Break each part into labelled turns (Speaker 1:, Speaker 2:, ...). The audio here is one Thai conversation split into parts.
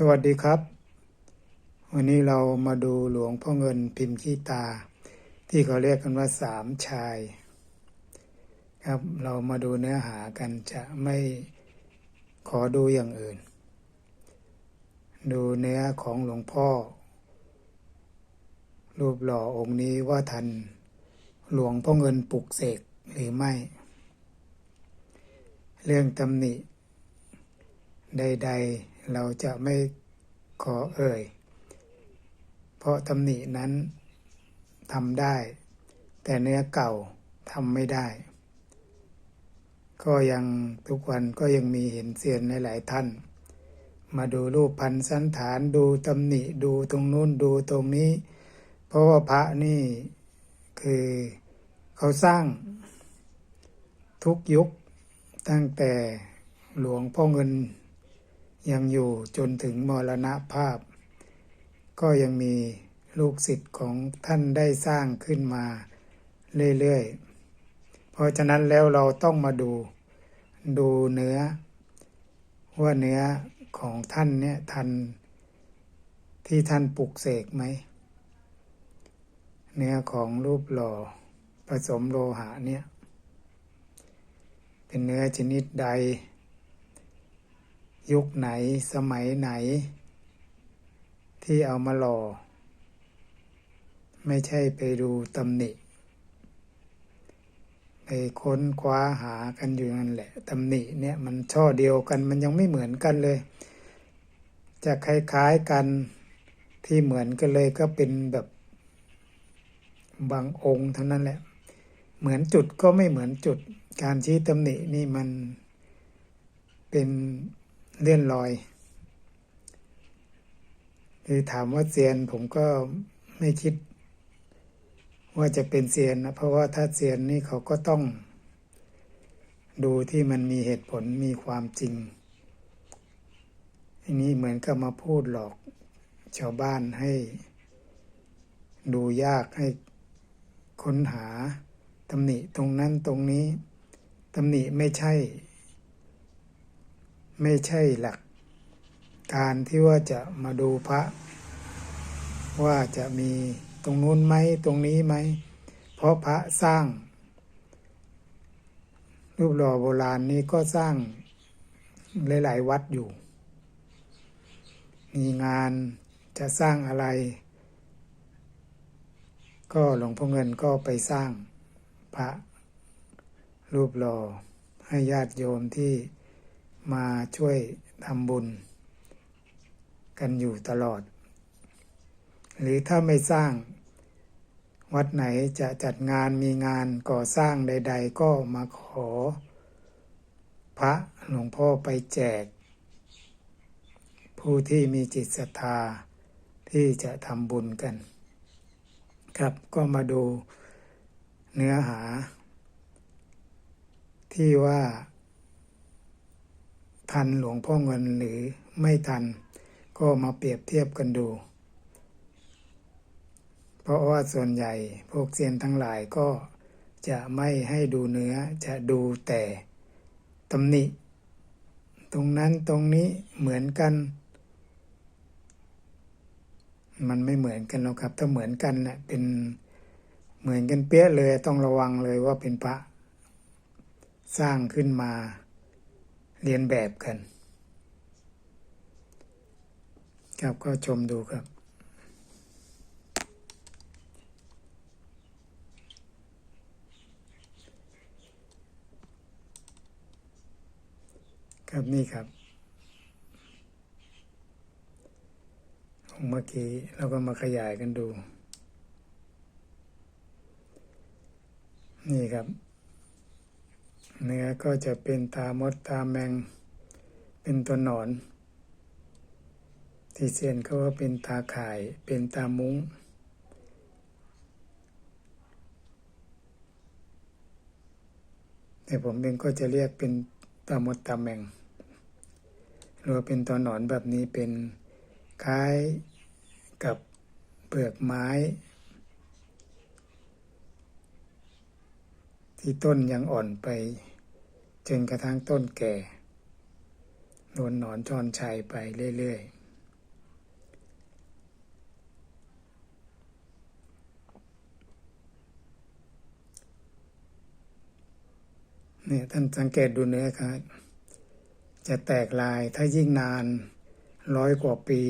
Speaker 1: สวัสดีครับ วันนี้เรามาดูหลวงพ่อเงินพิมพ์ขี้ตา ที่เขาเรียกกันว่าสามชาย ครับเรามาดูเนื้อหากันจะไม่ขอดูอย่างอื่น ดูเนื้อของหลวงพ่อ รูปหล่อองค์นี้ว่าทัน หลวงพ่อเงินปลุกเสกหรือไม่ เรื่องตำหนิใด ๆ เราจะไม่ขอเอ่ย เพราะตำหนินั้นทำได้ แต่เนื้อเก่าทำไม่ได้ ก็ยังทุกวันก็ยังมีเห็นเสียนหลายท่าน มาดูรูปพันสันฐานดูตำหนิดูตรงนู้นดูตรงนี้ เพราะว่าพระนี่คือเขาสร้างทุกยุคตั้งแต่หลวงพ่อเงิน ยังอยู่จนถึงมรณภาพ ก็ยังมีลูกศิษย์ของท่านได้สร้างขึ้นมาเรื่อยๆ เพราะฉะนั้นแล้วเราต้องมาดูดูเนื้อ ว่าเนื้อของท่านเนี่ยทันที่ท่านปลุกเสกไหม เนื้อของรูปหล่อผสมโลหะเนี่ย เป็นเนื้อชนิดใด ยุคไหนสมัยไหน ที่เอามาหล่อ ไม่ใช่ไปดูตำหนิ ไปค้นคว้าหากันอยู่นั่นแหละตำหนิเนี่ยมันช่อเดียวกันมันยังไม่เหมือนกันเลย จะคล้ายๆกันที่เหมือนกันเลยก็เป็นแบบบางองค์เท่านั้นแหละ เหมือนจุดก็ไม่เหมือนจุด การชี้ตำหนินี่มันเป็น เลื่อนลอยคือถามว่าเซียนผมก็ไม่คิด ว่าจะเป็นเซียนนะเพราะว่าถ้าเซียนนี่เขาก็ต้อง ดูที่มันมีเหตุผลมีความจริงอันนี้เหมือนกับมาพูดหลอกชาวบ้านให้ ดูยากให้ค้นหาตำหนิตรงนั้นตรงนี้ตำหนิไม่ใช่ ไม่ใช่หลัก การที่ว่าจะมาดูพระ ว่าจะมีตรงนู้นไหมตรงนี้ไหม เพราะพระสร้าง รูปหล่อโบราณนี้ก็สร้างหลาย ๆ วัดอยู่ มีงานจะสร้างอะไร ก็หลวงพ่อเงินก็ไปสร้างพระรูปหล่อให้ญาติโยมที่ มาช่วยทำบุญ กันอยู่ตลอด หรือถ้าไม่สร้าง วัดไหนจะจัดงานมีงานก่อสร้างใด ๆ ก็มาขอ พระหลวงพ่อไปแจก ผู้ที่มีจิตศรัทธาที่จะทำบุญกัน ครับก็มาดูเนื้อหา ที่ว่า ทันหลวงพ่อเงินหรือไม่ทัน ก็มาเปรียบเทียบกันดู เพราะว่าส่วนใหญ่พวกเซียนทั้งหลายก็จะไม่ให้ดูเนื้อจะดูแต่ตำหนิ ตรงนั้นตรงนี้เหมือนกัน มันไม่เหมือนกันหรอกครับ ถ้าเหมือนกันเนะ่ะเป็นเหมือนกันเปี้ยเลยต้องระวังเลยว่าเป็นพระ สร้างขึ้นมา เรียนแบบกัน ครับก็ชมดูครับครับนี่ครับเมื่อกี้เราก็มาขยายกันดู นี่ครับ เนื้อก็จะเป็นตามดตาแมง เป็นตัวหนอน ที่เซียนเขาว่าเป็นตาข่าย เป็นตามุ้ง แต่ผมเองก็จะเรียกเป็นตามดตาแมงหรือว่าเป็นตัวหนอนแบบนี้เป็นคล้ายกับเปลือกไม้ ที่ต้นยังอ่อนไป จนกระทั่งต้นแก่โดนหนอนจอนชัยไปเรื่อยๆเนี่ยท่านสังเกตดูเนื้อครับ จะแตกลายถ้ายิ่งนานร้อยกว่าปี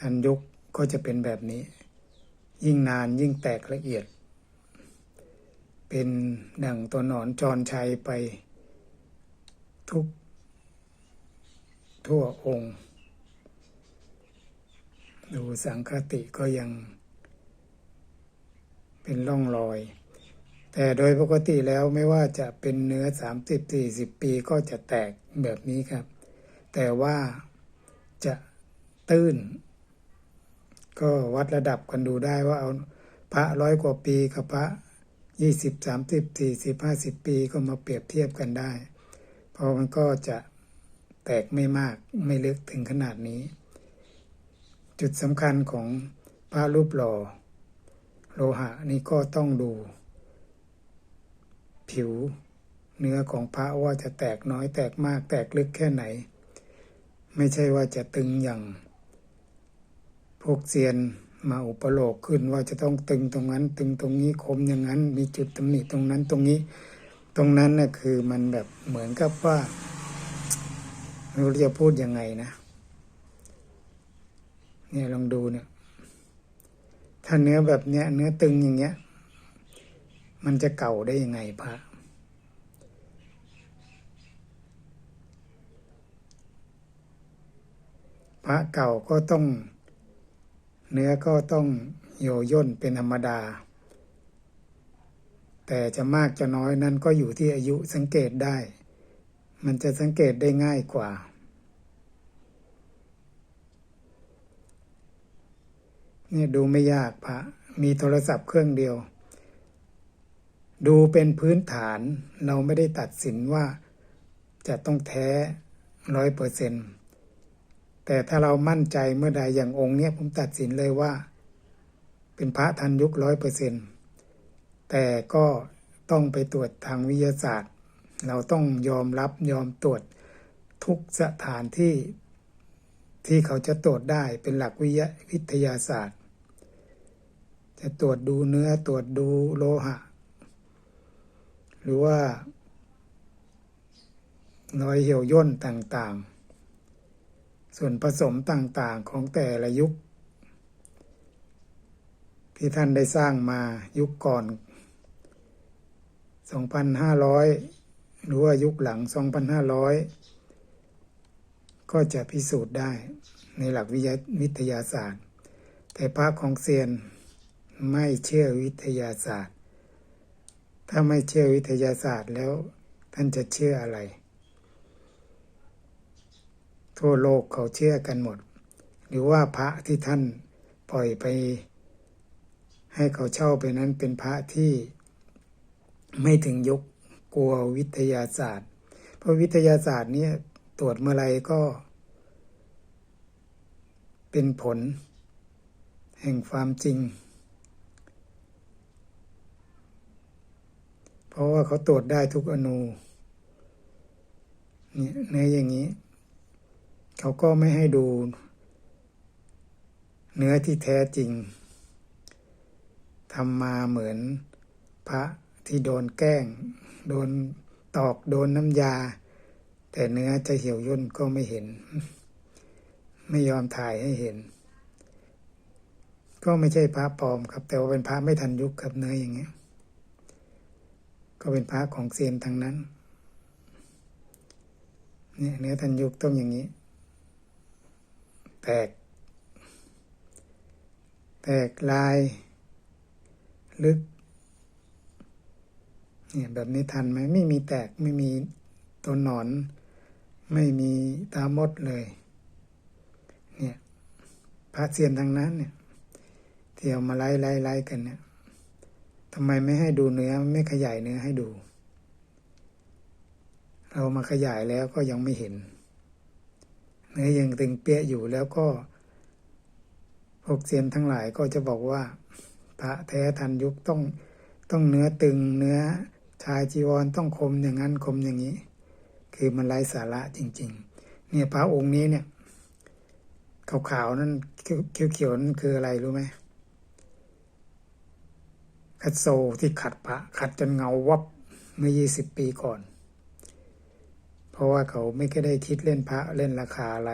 Speaker 1: ทันยุคก็จะเป็นแบบนี้ ยิ่งนานยิ่งแตกละเอียด เป็นดั่งตัวหนอนจรชัยไป ทุก ทั่วองค์ ดูสังคติก็ยังเป็นร่องรอย แต่โดยปกติแล้วไม่ว่าจะเป็นเนื้อสามสิบสี่สิบปีก็จะแตกแบบนี้ครับ แต่ว่าจะตื้น ก็วัดระดับกันดูได้ว่าเอาพระร้อยกว่าปีกับพระยี่สิบสามสิบสี่สิบห้าสิบปีก็มาเปรียบเทียบกันได้ เพราะมันก็จะแตกไม่มากไม่ลึกถึงขนาดนี้ จุดสำคัญของพระรูปหล่อ โลหะนี่ก็ต้องดู ผิวเนื้อของพระว่าจะแตกน้อยแตกมากแตกลึกแค่ไหน ไม่ใช่ว่าจะตึงอย่าง พวกเซียนมาอุปโลกขึ้นว่าจะต้องตึงตรงนั้น ตึงตรงนี้คมอย่างนั้น มีจุดตำหนิตรงนั้นตรงนี้ ตรงนั้นน่ะคือมันแบบเหมือนกับว่าไม่รู้จะพูดยังไงนะ เนี่ยลองดูเนี่ย ถ้าเนื้อแบบเนี้ย เนื้อตึงอย่างเงี้ย มันจะเก่าได้ยังไงพระพระเก่าก็ต้อง เนื้อก็ต้องโยย่นเป็นธรรมดา แต่จะมากจะน้อยนั้นก็อยู่ที่อายุสังเกตได้ มันจะสังเกตได้ง่ายกว่า เนี่ยดูไม่ยากพระมีโทรศัพท์เครื่องเดียว ดูเป็นพื้นฐานเราไม่ได้ตัดสินว่าจะต้องแท้ร้อยเปอร์เซ็นต์แต่ถ้าเรามั่นใจเมื่อใดอย่างองค์เนี้ยผมตัดสินเลยว่า เป็นพระทันยุคร้อยเปอร์เซ็นต์ แต่ก็ต้องไปตรวจทางวิทยาศาสตร์ เราต้องยอมรับยอมตรวจทุกสถานที่ที่เขาจะตรวจได้เป็นหลักวิทยาวิทยาศาสตร์ จะตรวจดูเนื้อตรวจดูโลหะ หรือว่ารอยเหี่ยวย่นต่างๆ ส่วนผสมต่างๆของแต่ละยุค ที่ท่านได้สร้างมายุคก่อน 2,500 หรือว่ายุคหลัง 2,500 ก็จะพิสูจน์ได้ในหลักวิทยาศาสตร์ แต่พระของเซียนไม่เชื่อวิทยาศาสตร์ ถ้าไม่เชื่อวิทยาศาสตร์แล้วท่านจะเชื่ออะไร ทั่วโลกเขาเชื่อกันหมด หรือว่าพระที่ท่านปล่อยไป ให้เขาเช่าไปนั้นเป็นพระที่ ไม่ถึงยุคกลัววิทยาศาสตร์ เพราะวิทยาศาสตร์เนี่ยตรวจเมื่อไรก็ เป็นผล แห่งความจริง เพราะว่าเขาตรวจได้ทุกอนูเนี่ยเนื้ออย่างนี้ เขาก็ไม่ให้ดู เนื้อที่แท้จริงทำมาเหมือนพระ ที่โดนแกล้ง โดนตอกโดนน้ำยา แต่เนื้อจะเหี่ยวย่นก็ไม่เห็น ไม่ยอมถ่ายให้เห็น ก็ไม่ใช่พระปลอมครับ แต่ว่าเป็นพระไม่ทันยุคครับเนื้ออย่างเงี้ย ก็เป็นพระของเซียนทางนั้นเนี่ยเนื้อทันยุคต้องอย่างนี้ แตก แตกลาย ลึก เนี่ยแบบนี้ทันไหมไม่มีแตกไม่มีตัวหนอน ไม่มีตามดเลย เนี่ยพระเซียนทางนั้นเนี่ยเที่เอามาไล่ไล่ไล่กันเนี่ยทำไมไม่ให้ดูเนื้อไม่ขยายเนื้อให้ดู เรามาขยายแล้วก็ยังไม่เห็น เนื้อยังตึงเปี้ยอยู่แล้วก็พวกเซียนทั้งหลายก็จะบอกว่า พระแท้ทันยุคต้องต้องเนื้อตึงเนื้อ ชายจีวรต้องคมอย่างนั้นคมอย่างนี้ คือมันไร้สาระจริง ๆ เนี่ยพระองค์นี้เนี่ยขาวๆนั่นเขียวๆนั่นคืออะไรรู้ไหมคัดโซที่ขัดพระขัดจนเงาวับเมื่อยี่สิบปีก่อน เพราะว่าเขาไม่ได้คิดเล่นพระเล่นราคาอะไร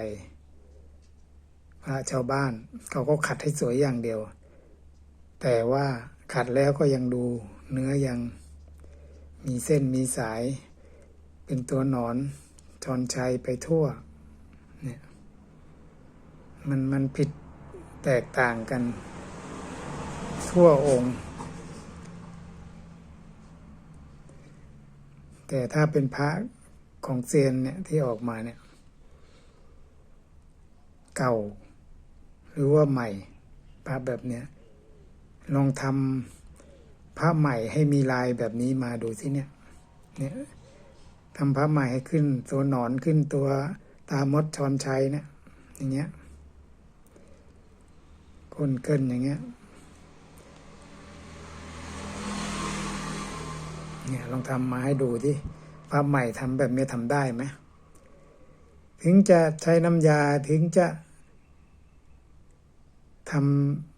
Speaker 1: พระชาวบ้าน เขาก็ขัดให้สวยอย่างเดียว แต่ว่าขัดแล้วก็ยังดูเนื้อยัง มีเส้นมีสาย เป็นตัวหนอนชอนชัยไปทั่วเนี่ยมันมันผิดแตกต่างกัน ทั่วองค์ แต่ถ้าเป็นพระของเซียนเนี่ยที่ออกมาเนี่ย เก่า หรือว่าใหม่พระแบบเนี้ยลองทำ พระใหม่ให้มีลายแบบนี้มาดูสิเนี่ย เนี่ยทำพระใหม่ให้ขึ้นตัวหนอนขึ้นตัวตามดชอนชัยเนี่ย อย่างเงี้ยก้นเกินอย่างเงี้ย เนี่ยลองทำมาให้ดูที่พระใหม่ทำแบบนี้ทำได้ไหมถึงจะใช้น้ำยาถึงจะทำ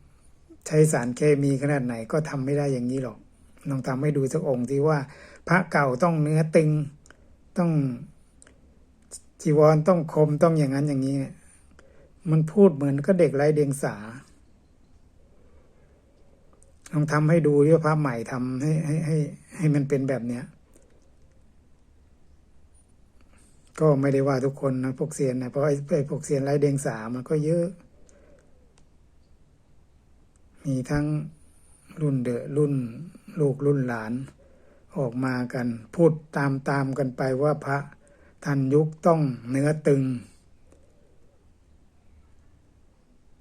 Speaker 1: ใช้สารเคมีขนาดไหนก็ทำไม่ได้อย่างนี้หรอกลองทำให้ดูสักองค์ที่ว่า พระเก่าต้องเนื้อตึงต้องจีวรต้องคมต้องอย่างนั้นอย่างนี้ มันพูดเหมือนก็เด็กไร้เดียงสาลองทำให้ดูที่ว่าพระใหม่ทำให้ให้ให้ให้มันเป็นแบบเนี้ย ก็ไม่ได้ว่าทุกคนนะพวกเซียนนะเพราะไอ้ไอ้พวกเซียนไร้เดียงสามันก็เยอะ มีทั้งรุ่นเดอะรุ่นลูกรุ่นหลาน ออกมากัน พูดตามตามกันไปว่าพระทันยุคต้องเนื้อตึง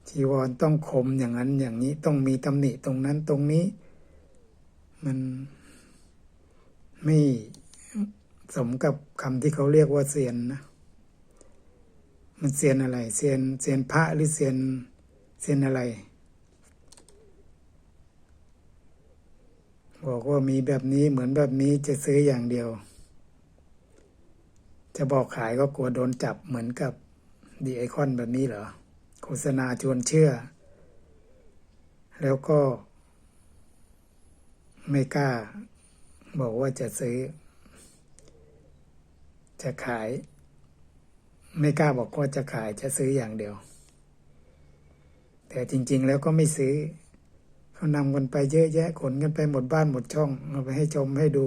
Speaker 1: จีวรต้องคมอย่างนั้นอย่างนี้ต้องมีตำหนิตรงนั้นตรงนี้ มันไม่สมกับคำที่เขาเรียกว่าเซียนนะ มันเซียนอะไรเซียนเซียนพระหรือเซียนเซียนอะไร บอกว่ามีแบบนี้เหมือนแบบนี้จะซื้ออย่างเดียว จะบอกขายก็กลัวโดนจับเหมือนกับดีไอคอนแบบนี้เหรอ โฆษณาชวนเชื่อ แล้วก็ ไม่กล้า บอกว่าจะซื้อ จะขาย ไม่กล้าบอกว่าจะขายจะซื้ออย่างเดียว แต่จริง ๆ แล้วก็ไม่ซื้อ เขานำกันไปเยอะแยะขนกันไปหมดบ้านหมดช่องเอาไปให้ชมให้ดู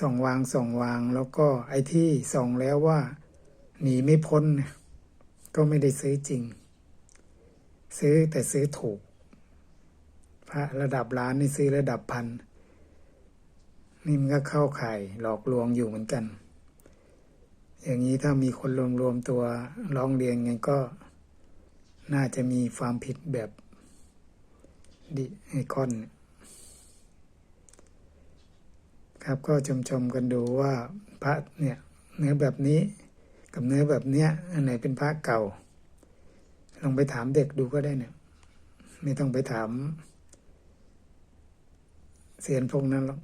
Speaker 1: ส่องวางส่องวาง แล้วก็ไอ้ที่ส่องแล้วว่า หนีไม่พ้นก็ไม่ได้ซื้อจริง ซื้อแต่ซื้อถูก พระระดับล้านนี่ซื้อระดับพันนี่มันก็เข้าข่ายหลอกลวงอยู่เหมือนกัน อย่างนี้ถ้ามีคนรวมรวมตัวร้องเรียนกันก็ น่าจะมีความผิดแบบ ดิไอคอน ครับก็ชมชมๆกันดูว่าพระเนี่ยเนื้อแบบนี้กับเนื้อแบบเนี้ยอันไหนเป็นพระเก่า ลองไปถามเด็กดูก็ได้เนี่ย ไม่ต้องไปถามเสียนพวกนั้นหรอก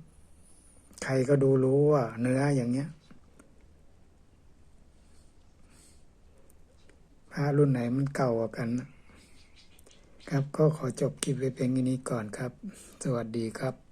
Speaker 1: ใครก็ดูรู้ว่า เนื้ออย่างเงี้ยพระรุ่นไหนมันเก่ากว่ากันนะ ครับก็ขอจบคลิปไว้เพียงนี้ก่อนครับ สวัสดีครับ